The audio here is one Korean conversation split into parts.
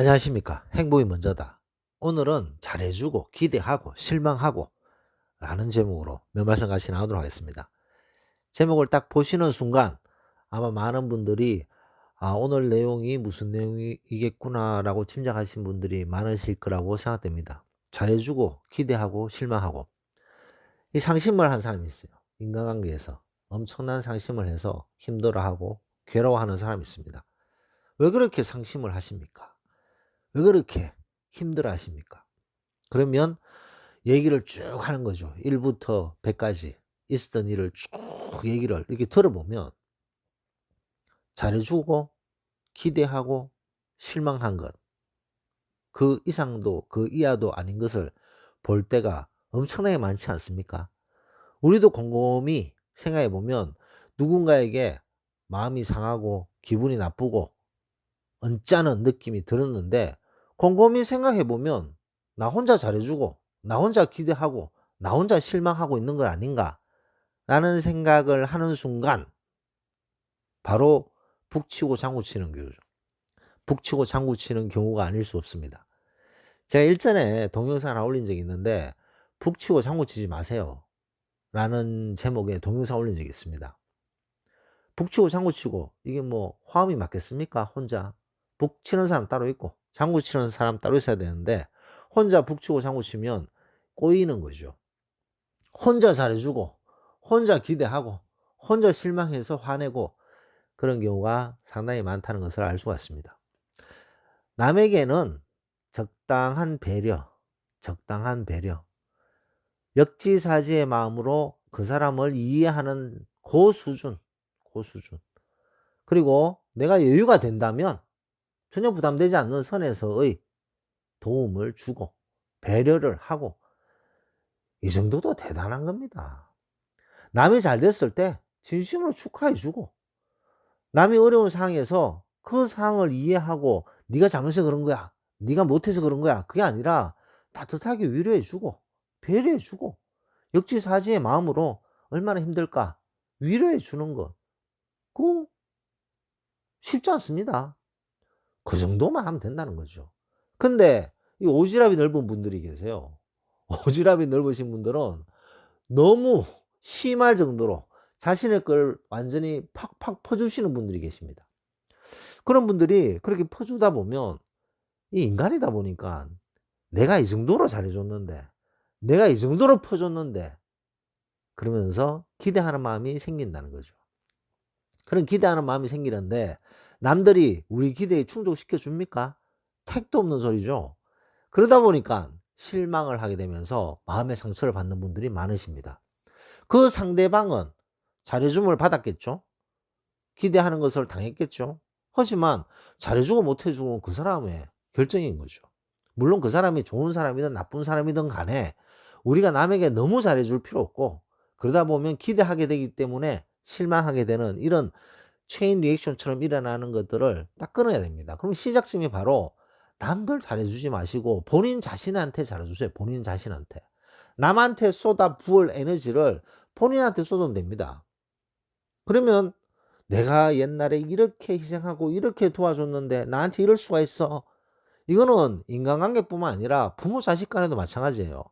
안녕하십니까. 행복이 먼저다. 오늘은 잘해주고 기대하고 실망하고 라는 제목으로 몇 말씀 같이 나오도록 하겠습니다. 제목을 딱 보시는 순간 아마 많은 분들이 아, 오늘 내용이 무슨 내용이겠구나라고 짐작하신 분들이 많으실 거라고 생각됩니다. 잘해주고 기대하고 실망하고 이 상심을 한 사람이 있어요. 인간관계에서 엄청난 상심을 해서 힘들어하고 괴로워하는 사람이 있습니다. 왜 그렇게 상심을 하십니까? 왜 그렇게 힘들어 하십니까? 그러면 얘기를 쭉 하는 거죠. 1부터 100까지 있었던 일을 쭉 얘기를 이렇게 들어보면 잘해주고 기대하고 실망한 것. 그 이상도 그 이하도 아닌 것을 볼 때가 엄청나게 많지 않습니까? 우리도 곰곰이 생각해 보면 누군가에게 마음이 상하고 기분이 나쁘고 언짢은 느낌이 들었는데 곰곰이 생각해 보면 나 혼자 잘해주고 나 혼자 기대하고 나 혼자 실망하고 있는 것 아닌가 라는 생각을 하는 순간 바로 북치고 장구치는 교죠. 북치고 장구치는 경우가 아닐 수 없습니다. 제가 일전에 동영상을 올린 적이 있는데 북치고 장구치지 마세요. 라는 제목의 동영상 올린 적이 있습니다. 북치고 장구치고 이게 뭐 화음이 맞겠습니까? 혼자 북치는 사람 따로 있고 장구 치는 사람 따로 있어야 되는데 혼자 북치고 장구 치면 꼬이는 거죠. 혼자 잘해주고 혼자 기대하고 혼자 실망해서 화내고 그런 경우가 상당히 많다는 것을 알 수가 있습니다. 남에게는 적당한 배려, 적당한 배려, 역지사지의 마음으로 그 사람을 이해하는 고 수준, 고 수준. 그리고 내가 여유가 된다면 전혀 부담되지 않는 선에서의 도움을 주고 배려를 하고 이 정도도 대단한 겁니다. 남이 잘 됐을 때 진심으로 축하해 주고 남이 어려운 상황에서 그 상황을 이해하고 네가 잘못해서 그런 거야. 네가 못해서 그런 거야. 그게 아니라 따뜻하게 위로해 주고 배려해 주고 역지사지의 마음으로 얼마나 힘들까 위로해 주는 것. 그 쉽지 않습니다. 그 정도만 하면 된다는 거죠. 근데 이 오지랖이 넓은 분들이 계세요. 오지랖이 넓으신 분들은 너무 심할 정도로 자신의 걸 완전히 팍팍 퍼주시는 분들이 계십니다. 그런 분들이 그렇게 퍼주다 보면 이 인간이다 보니까 내가 이 정도로 잘해줬는데 내가 이 정도로 퍼줬는데 그러면서 기대하는 마음이 생긴다는 거죠. 그런 기대하는 마음이 생기는데 남들이 우리 기대에 충족시켜 줍니까? 택도 없는 소리죠. 그러다 보니까 실망을 하게 되면서 마음의 상처를 받는 분들이 많으십니다. 그 상대방은 잘해줌을 받았겠죠? 기대하는 것을 당했겠죠? 하지만 잘해주고 못해주고 그 사람의 결정인 거죠. 물론 그 사람이 좋은 사람이든 나쁜 사람이든 간에 우리가 남에게 너무 잘해줄 필요 없고 그러다 보면 기대하게 되기 때문에 실망하게 되는 이런 체인 리액션처럼 일어나는 것들을 딱 끊어야 됩니다. 그럼 시작점이 바로 남들 잘해주지 마시고 본인 자신한테 잘해주세요. 본인 자신한테. 남한테 쏟아 부을 에너지를 본인한테 쏟으면 됩니다. 그러면 내가 옛날에 이렇게 희생하고 이렇게 도와줬는데 나한테 이럴 수가 있어. 이거는 인간관계뿐만 아니라 부모 자식 간에도 마찬가지예요.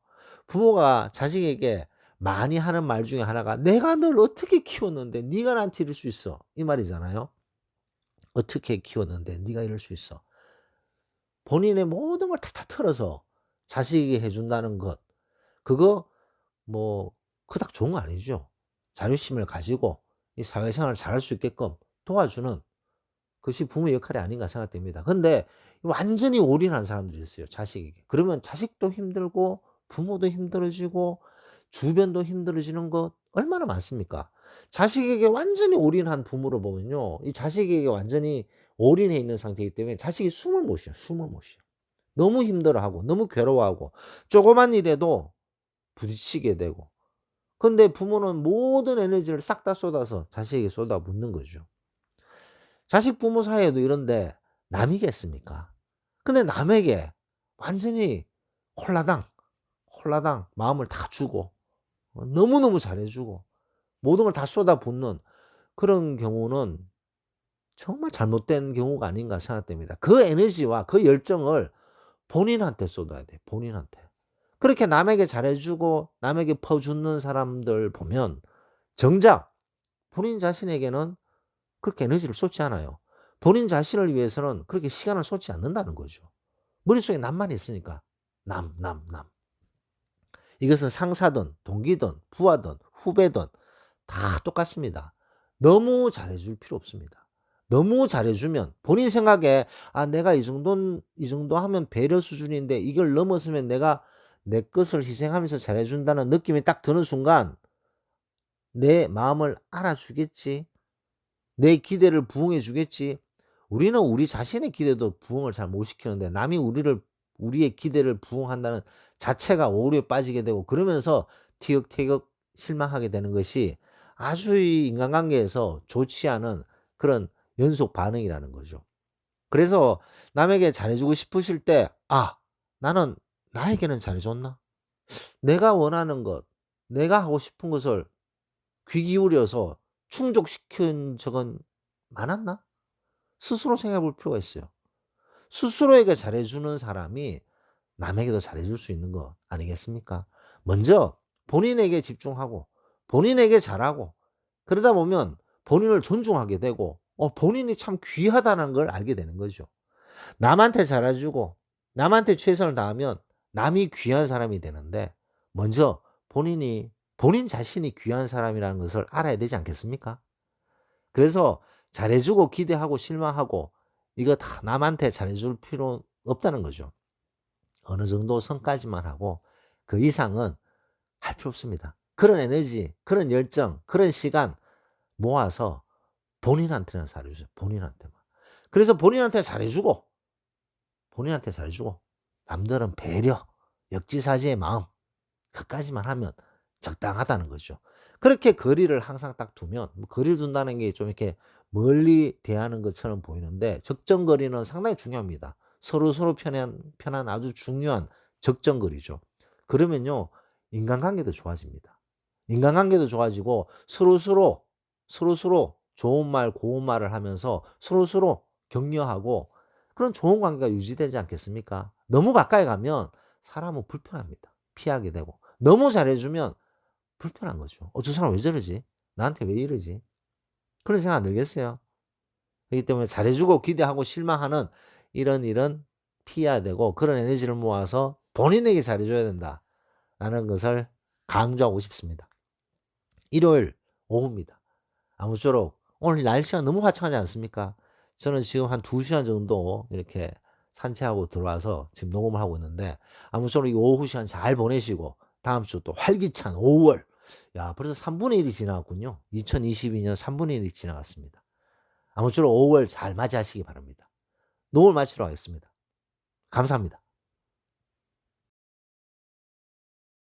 부모가 자식에게 많이 하는 말 중에 하나가 내가 널 어떻게 키웠는데 네가 나한테 이럴 수 있어. 이 말이잖아요. 어떻게 키웠는데 네가 이럴 수 있어. 본인의 모든 걸 탁탁 털어서 자식에게 해준다는 것. 그거 뭐 그닥 좋은 거 아니죠. 자존심을 가지고 이 사회생활을 잘할 수 있게끔 도와주는 것이 부모 역할이 아닌가 생각됩니다. 근데 완전히 올인한 사람들이 있어요. 자식에게. 그러면 자식도 힘들고 부모도 힘들어지고 주변도 힘들어지는 것 얼마나 많습니까? 자식에게 완전히 올인한 부모를 보면요. 이 자식에게 완전히 올인해 있는 상태이기 때문에 자식이 숨을 못 쉬어요. 숨을 못 쉬어. 너무 힘들어하고 너무 괴로워하고 조그만 일에도 부딪히게 되고 근데 부모는 모든 에너지를 싹 다 쏟아서 자식에게 쏟아붓는 거죠. 자식 부모 사이에도 이런데 남이겠습니까? 근데 남에게 완전히 홀라당, 홀라당 마음을 다 주고 어, 너무너무 잘해주고 모든 걸 다 쏟아붓는 그런 경우는 정말 잘못된 경우가 아닌가 생각됩니다. 그 에너지와 그 열정을 본인한테 쏟아야 돼. 본인한테. 그렇게 남에게 잘해 주고 남에게 퍼 주는 사람들 보면 정작 본인 자신에게는 그렇게 에너지를 쏟지 않아요. 본인 자신을 위해서는 그렇게 시간을 쏟지 않는다는 거죠. 머릿속에 남만 있으니까. 남, 남, 남. 이것은 상사든 동기든 부하든 후배든 다 똑같습니다. 너무 잘해줄 필요 없습니다. 너무 잘해주면 본인 생각에 아 내가 이 정도 이 정도 하면 배려 수준인데 이걸 넘어서면 내가 내 것을 희생하면서 잘해준다는 느낌이 딱 드는 순간 내 마음을 알아주겠지. 내 기대를 부응해 주겠지. 우리는 우리 자신의 기대도 부응을 잘 못 시키는데 남이 우리를 우리의 기대를 부응한다는 자체가 오류에 빠지게 되고 그러면서 티격태격 실망하게 되는 것이 아주 이 인간관계에서 좋지 않은 그런 연속 반응이라는 거죠. 그래서 남에게 잘해주고 싶으실 때, 아, 나는 나에게는 잘해줬나? 내가 원하는 것, 내가 하고 싶은 것을 귀 기울여서 충족시킨 적은 많았나? 스스로 생각해 볼 필요가 있어요. 스스로에게 잘해주는 사람이 남에게도 잘해줄 수 있는 거 아니겠습니까? 먼저 본인에게 집중하고 본인에게 잘하고 그러다 보면 본인을 존중하게 되고 어, 본인이 참 귀하다는 걸 알게 되는 거죠. 남한테 잘해주고 남한테 최선을 다하면 남이 귀한 사람이 되는데 먼저 본인이 본인 자신이 귀한 사람이라는 것을 알아야 되지 않겠습니까? 그래서 잘해주고 기대하고 실망하고 이거 다 남한테 잘해줄 필요 없다는 거죠. 어느 정도 선까지만 하고 그 이상은 할 필요 없습니다. 그런 에너지, 그런 열정, 그런 시간 모아서 본인한테는 잘해주세요. 본인한테만. 그래서 본인한테 잘해주고, 본인한테 잘해주고, 남들은 배려, 역지사지의 마음, 그까지만 하면 적당하다는 거죠. 그렇게 거리를 항상 딱 두면, 뭐 거리를 둔다는 게 좀 이렇게 멀리 대하는 것처럼 보이는데, 적정거리는 상당히 중요합니다. 서로 서로 편한, 편한 아주 중요한 적정거리죠. 그러면요, 인간관계도 좋아집니다. 인간관계도 좋아지고, 서로 서로, 서로 서로 좋은 말, 고운 말을 하면서 서로 서로 격려하고, 그런 좋은 관계가 유지되지 않겠습니까? 너무 가까이 가면 사람은 불편합니다. 피하게 되고. 너무 잘해주면 불편한 거죠. 어, 저 사람 왜 저러지? 나한테 왜 이러지? 그런 생각 안 들겠어요? 그렇기 때문에 잘해주고 기대하고 실망하는 이런 일은 피해야 되고 그런 에너지를 모아서 본인에게 잘해줘야 된다. 라는 것을 강조하고 싶습니다. 일요일 오후입니다. 아무쪼록 오늘 날씨가 너무 화창하지 않습니까? 저는 지금 한 2시간 정도 이렇게 산책하고 들어와서 지금 녹음을 하고 있는데 아무쪼록 이 오후 시간 잘 보내시고 다음 주 또 활기찬 5월 야 벌써 3분의 1이 지나갔군요. 2022년 3분의 1이 지나갔습니다. 아무쪼록 5월 잘 맞이하시기 바랍니다. 녹음을 마치도록 하겠습니다. 감사합니다.